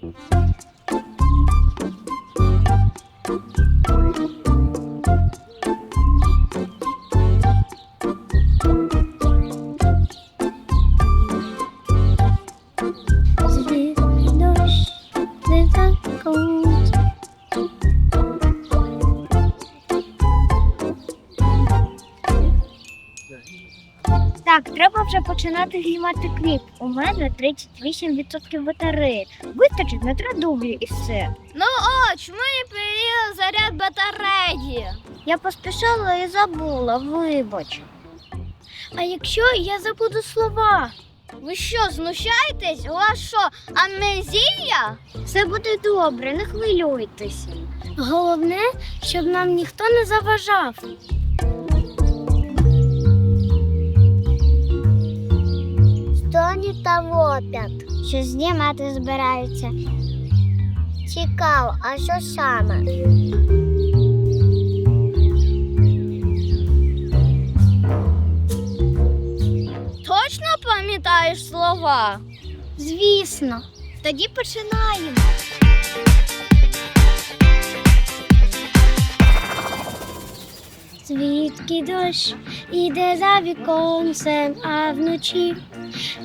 Звідки починати знімати кліп. У мене 38% батареї. Вистачить на три дублі і все. Ну от, чому не приїхав заряд батареї? Я поспішала і забула, вибач. А якщо я забуду слова? Ви що, знущаєтесь? У вас що, амнезія? Все буде добре, не хвилюйтеся. Головне, щоб нам ніхто не заважав. Вопят, що знімати збираються. Цікаво, а що саме? Точно пам'ятаєш слова? Звісно, тоді починаємо. Звідки дощ іде за віконцем, а вночі,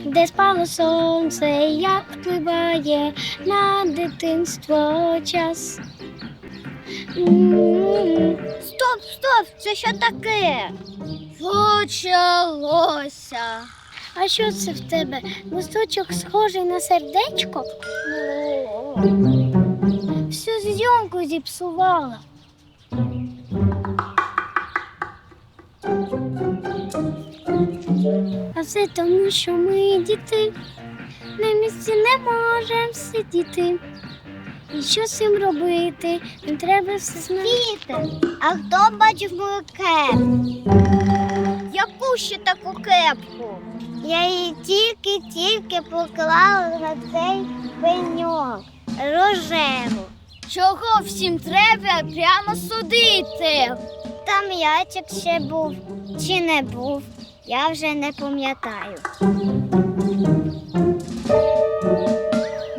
де спало сонце, як впливає на дитинство час. Стоп, стоп! Це що таке? Почалося. А що це в тебе? Листочок схожий на сердечко? Всю зйомку зіпсувала. Все тому, що ми діти на місці не можемо сидіти. І що з цим робити? Нам треба все знати. А хто бачив мою кепку? Яку ще таку кепку? Я її тільки-тільки поклала на цей пеньок. Рожеву. Чого всім треба прямо судити? Там ячик ще був чи не був, я вже не пам'ятаю.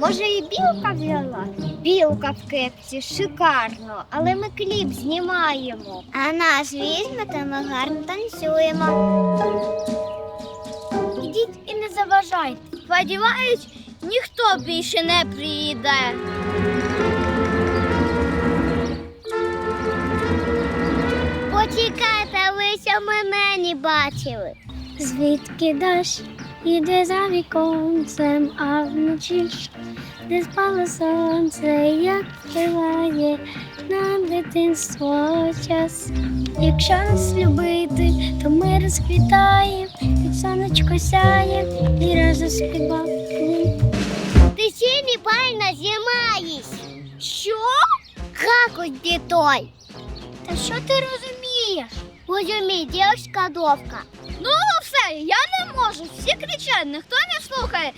Може, і білка взяла? Білка в кепці, шикарно, але ми кліп знімаємо. А нас візьмете, ми гарно танцюємо. Ідіть і не заважайте. Сподіваюсь, ніхто більше не приїде. Почекайте, ви що мене не бачили. Звідки дощ іде за віконцем, а вночі, де спало сонце, як впливає на дитинство час. Якщо нас любити, то ми розквітаємо, і сонечко сяє і разом співаємо. Ти ще неправильно знімаєш. Що? Как ось той? Та що ти розумієш? Розумій, дівчинка довка. Ну, все, я не можу. Всі кричать, ніхто не слухає.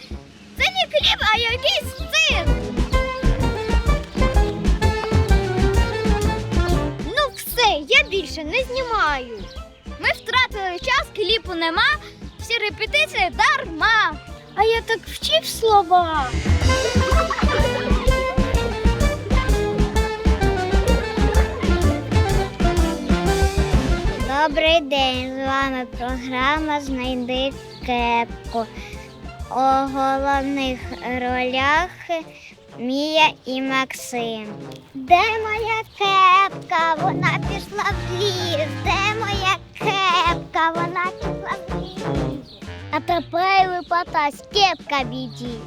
Це не кліп, а якийсь цирк. Ну все, я більше не знімаю. Ми втратили час, кліпу нема, всі репетиції дарма. А я так вчив слова. Добрий день, з вами програма Знайди кепку. У головних ролях Мія і Максим. Де моя кепка? Вона пішла в ліс. Де моя кепка? Вона пішла в ліс. А тепер випадась кепка біді.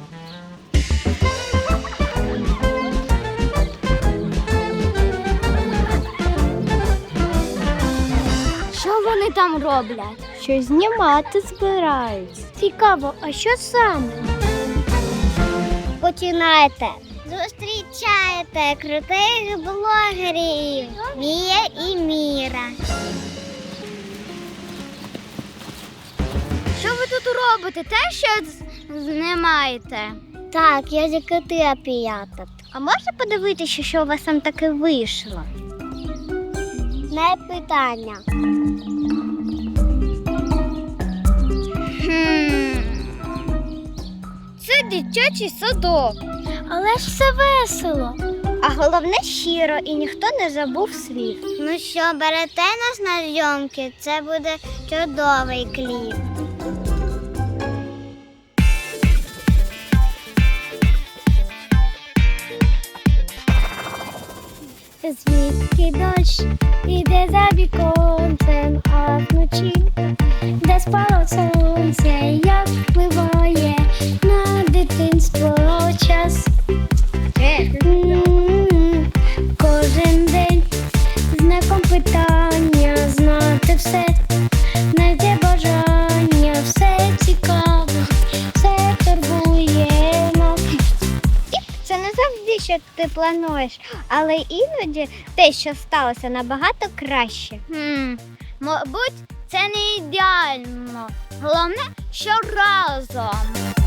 Вони там роблять? Що знімати збираються. Цікаво, а що саме? Починайте. Зустрічайте крутих блогерів Мія і Міра. Що ви тут робите? Те, що знімаєте? Так, я закати п'ятат. А можна подивитися, що у вас там таке вийшло? Не питання. Хм. Це дитячий садок. Але ж все весело. А головне щиро і ніхто не забув слів. Ну що, берете нас на зйомки? Це буде чудовий кліп. Звідки дощ іде за віконцем, а вночі, де спало сонце, як впливає на дитинство час. Кожен день знаком питання знати все, знайде бажання, все цікаво, все турбує. Це не завжди, що ти плануєш, але іноді те, що сталося, набагато краще. Хм. Мабуть, це не ідеально. Головне, що разом.